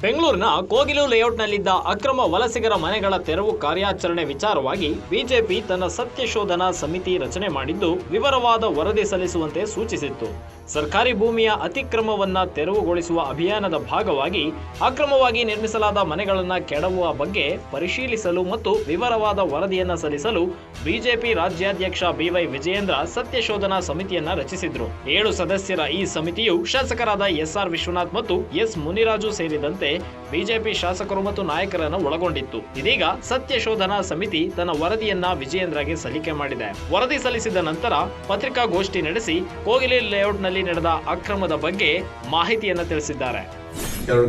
ಬೆಂಗಳೂರಿನ ಕೋಗಿಲು ಲೇಔಟ್ನಲ್ಲಿದ್ದ ಅಕ್ರಮ ವಲಸಿಗರ ಮನೆಗಳ ತೆರವು ಕಾರ್ಯಾಚರಣೆ ವಿಚಾರವಾಗಿ ಬಿಜೆಪಿ ತನ್ನ ಸತ್ಯಶೋಧನಾ ಸಮಿತಿ ರಚನೆ ಮಾಡಿದ್ದು ವಿವರವಾದ ವರದಿ ಸಲ್ಲಿಸುವಂತೆ ಸೂಚಿಸಿತ್ತು. ಸರ್ಕಾರಿ ಭೂಮಿಯ ಅತಿಕ್ರಮವನ್ನ ತೆರವುಗೊಳಿಸುವ ಅಭಿಯಾನದ ಭಾಗವಾಗಿ ಅಕ್ರಮವಾಗಿ ನಿರ್ಮಿಸಲಾದ ಮನೆಗಳನ್ನ ಕೆಡವುವ ಬಗ್ಗೆ ಪರಿಶೀಲಿಸಲು ಮತ್ತು ವಿವರವಾದ ವರದಿಯನ್ನು ಸಲ್ಲಿಸಲು ಬಿಜೆಪಿ ರಾಜ್ಯಾಧ್ಯಕ್ಷ ಬಿವೈ ವಿಜಯೇಂದ್ರ ಸತ್ಯಶೋಧನಾ ಸಮಿತಿಯನ್ನ ರಚಿಸಿದ್ರು. ಏಳು ಸದಸ್ಯರ ಈ ಸಮಿತಿಯು ಶಾಸಕರಾದ ಎಸ್ಆರ್ ವಿಶ್ವನಾಥ್ ಮತ್ತು ಎಸ್ ಮುನಿರಾಜು ಸೇರಿದಂತೆ ಬಿಜೆಪಿ ಶಾಸಕರು ಮತ್ತು ನಾಯಕರನ್ನು ಒಳಗೊಂಡಿತ್ತು. ಇದೀಗ ಸತ್ಯಶೋಧನಾ ಸಮಿತಿ ತನ್ನ ವರದಿಯನ್ನ ವಿಜಯೇಂದ್ರಗೆ ಸಲ್ಲಿಕೆ ಮಾಡಿದೆ. ವರದಿ ಸಲ್ಲಿಸಿದ ನಂತರ ಪತ್ರಿಕಾಗೋಷ್ಠಿ ನಡೆಸಿ ಕೋಗಿಲೆ ಲೇಔಟ್ನಲ್ಲಿ ನಡೆದ ಅಕ್ರಮದ ಬಗ್ಗೆ ಮಾಹಿತಿಯನ್ನ ತಿಳಿಸಿದ್ದಾರೆ.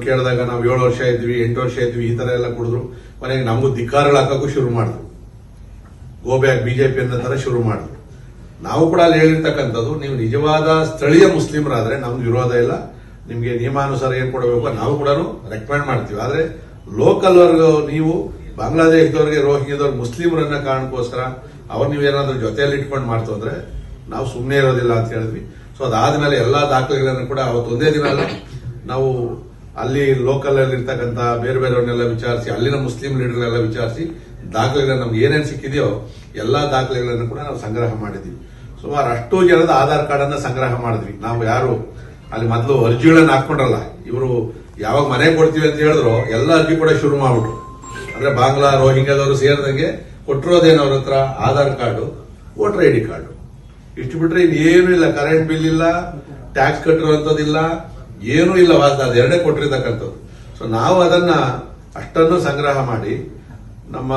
ಕೇಳಿದಾಗ ನಾವು ಏಳು ವರ್ಷ ಇದ್ವಿ, ಎಂಟು ವರ್ಷ ಇದ್ವಿ, ಈ ತರ ಎಲ್ಲ ಕುಡಿದ್ರು. ಕೊನೆಗೆ ನಮಗೂ ಧಿಕ್ಕಾರಗಳು ಹಾಕಕ್ಕೂ ಶುರು ಮಾಡಿದ್ರು. ಗೋಬ್ಯಾಕ್ ಬಿಜೆಪಿ ಅನ್ನೋ ತರ ಶುರು ಮಾಡಿದ್ರು. ನಾವು ಕೂಡ ಅಲ್ಲಿ ಹೇಳಿರ್ತಕ್ಕಂಥದ್ದು, ನೀವು ನಿಜವಾದ ಸ್ಥಳೀಯ ಮುಸ್ಲಿಮರಾದ್ರೆ ನಮ್ದು ವಿರೋಧ ಇಲ್ಲ. ನಿಮ್ಗೆ ನಿಯಮಾನುಸಾರ ಏನ್ ಕೊಡಬೇಕು ನಾವು ಕೂಡ ರೆಕಮೆಂಡ್ ಮಾಡ್ತೀವಿ. ಆದ್ರೆ ಲೋಕಲ್ ವರ್ಗ ನೀವು, ಬಾಂಗ್ಲಾದೇಶದವ್ರಿಗೆ, ರೋಹಿಂಗ್ಯದವ್ರು, ಮುಸ್ಲಿಮರನ್ನ ಕಾರಣಕ್ಕೋಸ್ಕರ ಅವ್ರು ನೀವೇನಾದ್ರೂ ಜೊತೆಯಲ್ಲಿ ಇಟ್ಕೊಂಡು ಮಾಡ್ತು ಅಂದ್ರೆ ನಾವು ಸುಮ್ಮನೆ ಇರೋದಿಲ್ಲ ಅಂತ ಹೇಳಿದ್ವಿ. ಸೊ ಅದಾದ್ಮೇಲೆ ಎಲ್ಲಾ ದಾಖಲೆಗಳನ್ನು ಕೂಡ ಅವತ್ತು ಒಂದೇ ದಿನ ಅಲ್ಲ, ನಾವು ಅಲ್ಲಿ ಲೋಕಲ್ ಅಲ್ಲಿ ಇರ್ತಕ್ಕಂಥ ಬೇರೆ ಬೇರೆಯವ್ರನ್ನೆಲ್ಲ ವಿಚಾರಿಸಿ, ಅಲ್ಲಿನ ಮುಸ್ಲಿಂ ಲೀಡರ್ನೆಲ್ಲ ವಿಚಾರಿಸಿ ದಾಖಲೆಗಳನ್ನ ನಮ್ಗೆ ಏನೇನು ಸಿಕ್ಕಿದೆಯೋ ಎಲ್ಲಾ ದಾಖಲೆಗಳನ್ನು ಕೂಡ ನಾವು ಸಂಗ್ರಹ ಮಾಡಿದ್ವಿ ಸುಮಾರು ಅಷ್ಟು ಜನದ ಆಧಾರ್ ಕಾರ್ಡ್ ಅನ್ನ ಸಂಗ್ರಹ ಮಾಡಿದ್ವಿ. ನಾವು ಯಾರು ಅಲ್ಲಿ ಮೊದಲು ಅರ್ಜಿಗಳನ್ನ ಹಾಕೊಂಡ್ರಲ್ಲ ಇವರು ಯಾವಾಗ ಮನೆ ಕೊಡ್ತೀವಿ ಅಂತ ಹೇಳಿದ್ರು, ಎಲ್ಲ ಅರ್ಜಿ ಕೂಡ ಶುರು ಮಾಡ್ಬಿಟ್ರು. ಅಂದ್ರೆ ಬಾಂಗ್ಲಾ ರೋಹಿಂಗ್ಯಾದವರು ಸೇರಿದಂಗೆ ಕೊಟ್ಟಿರೋದೇನು ಅವ್ರ ಹತ್ರ, Aadhaar card, voter I D card. ಇಷ್ಟು ಬಿಟ್ರೆ ಇನ್ನೇನು ಇಲ್ಲ ಕರೆಂಟ್ ಬಿಲ್ ಇಲ್ಲ ಟ್ಯಾಕ್ಸ್ ಕಟ್ಟಿರುವಂತದಿಲ್ಲ ಏನೂ ಇಲ್ಲ ವಾಸ್ತ ಅದೆರಡೇ ಕೊಟ್ಟಿರ್ತಕ್ಕಂಥದ್ದು. ಸೊ ನಾವು ಅದನ್ನ ಅಷ್ಟನ್ನು ಸಂಗ್ರಹ ಮಾಡಿ, ನಮ್ಮ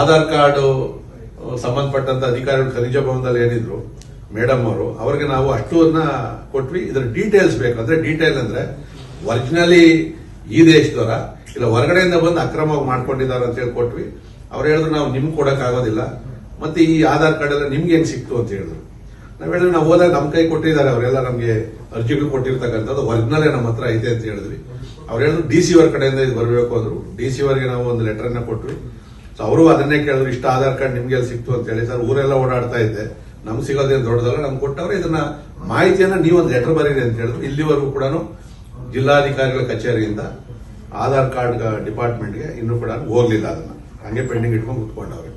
ಆಧಾರ್ ಕಾರ್ಡು, ಸಂಬಂಧಪಟ್ಟಂತ ಅಧಿಕಾರಿಗಳು ಖನಿಜ ಭವನದಲ್ಲಿ ಏನಿದ್ರು ಮೇಡಮ್ ಅವರು, ಅವ್ರಿಗೆ ನಾವು ಅಷ್ಟನ್ನ ಕೊಟ್ವಿ. ಇದರ ಡೀಟೇಲ್ಸ್ ಬೇಕು. ಅಂದ್ರೆ ಡೀಟೇಲ್ ಅಂದ್ರೆ ಒರಿಜಿನಲಿ ಈ ದೇಶದವರ, ಇಲ್ಲ ಹೊರಗಡೆಯಿಂದ ಬಂದು ಅಕ್ರಮವಾಗಿ ಮಾಡ್ಕೊಂಡಿದ್ದಾರೆ ಅಂತ ಹೇಳಿ ಕೊಟ್ವಿ. ಅವ್ರು ಹೇಳಿದ್ರು, ನಾವು ನಿಮ್ಗೆ ಆಗೋದಿಲ್ಲ ಮತ್ತೆ ಈ ಆಧಾರ್ ಕಾರ್ಡ್ ಎಲ್ಲ ನಿಮ್ಗೆ ಹೆಂಗ್ ಸಿಕ್ತು ಅಂತ ಹೇಳಿದ್ರು. ನಾವ್ ಹೇಳಿದ್ರೆ, ನಾವು ಹೋದಾಗ ನಮ್ ಕೈ ಕೊಟ್ಟಿದ್ದಾರೆ. ಅವರೆಲ್ಲ ನಮ್ಗೆ ಅರ್ಜಿಗಳು ಕೊಟ್ಟಿರ್ತಕ್ಕಂಥದ್ದು ಒರಿಜಿನಲೇ ನಮ್ಮ ಹತ್ರ ಐತೆ ಅಂತ ಹೇಳಿದ್ವಿ. ಅವ್ರು ಹೇಳಿದ್ರು ಡಿ ಸಿ ಅವರ ಕಡೆಯಿಂದ ಇದು ಬರಬೇಕು ಅಂದ್ರು. ಡಿ ಸಿ ಅವರಿಗೆ ನಾವು ಒಂದು ಲೆಟರ್ ಅನ್ನ ಕೊಟ್ವಿ. ಸೊ ಅವರು ಅದನ್ನೇ ಕೇಳಿದ್ರು, ಇಷ್ಟ ಆಧಾರ್ ಕಾರ್ಡ್ ನಿಮ್ಗೆ ಸಿಕ್ತು ಅಂತ ಹೇಳಿ. ಸರ್, ಊರೆಲ್ಲ ಓಡಾಡ್ತಾ ಇದ್ದೆ. ನಮ್ಗೆ ಸಿಗೋದೇನು ದೊಡ್ಡದಲ್ಲ, ನಮ್ಗೆ ಕೊಟ್ಟವ್ರೆ ಇದನ್ನ ಮಾಹಿತಿಯನ್ನ ನೀವು ಒಂದು ಲೆಟರ್ ಬರೀರಿ ಅಂತ ಹೇಳಿದ್ರು. ಇಲ್ಲಿವರೆಗೂ ಕೂಡ ಜಿಲ್ಲಾಧಿಕಾರಿಗಳ ಕಚೇರಿಯಿಂದ ಆಧಾರ್ ಕಾರ್ಡ್ ಡಿಪಾರ್ಟ್ಮೆಂಟ್ಗೆ ಇನ್ನೂ ಕೂಡ ಹೋಗ್ಲಿಲ್ಲ ಅದನ್ನ. ಹಂಗೆ ಪೆಂಡಿಂಗ್ ಇಟ್ಕೊಂಡು ಕುತ್ಕೊಂಡವ್ರೆ.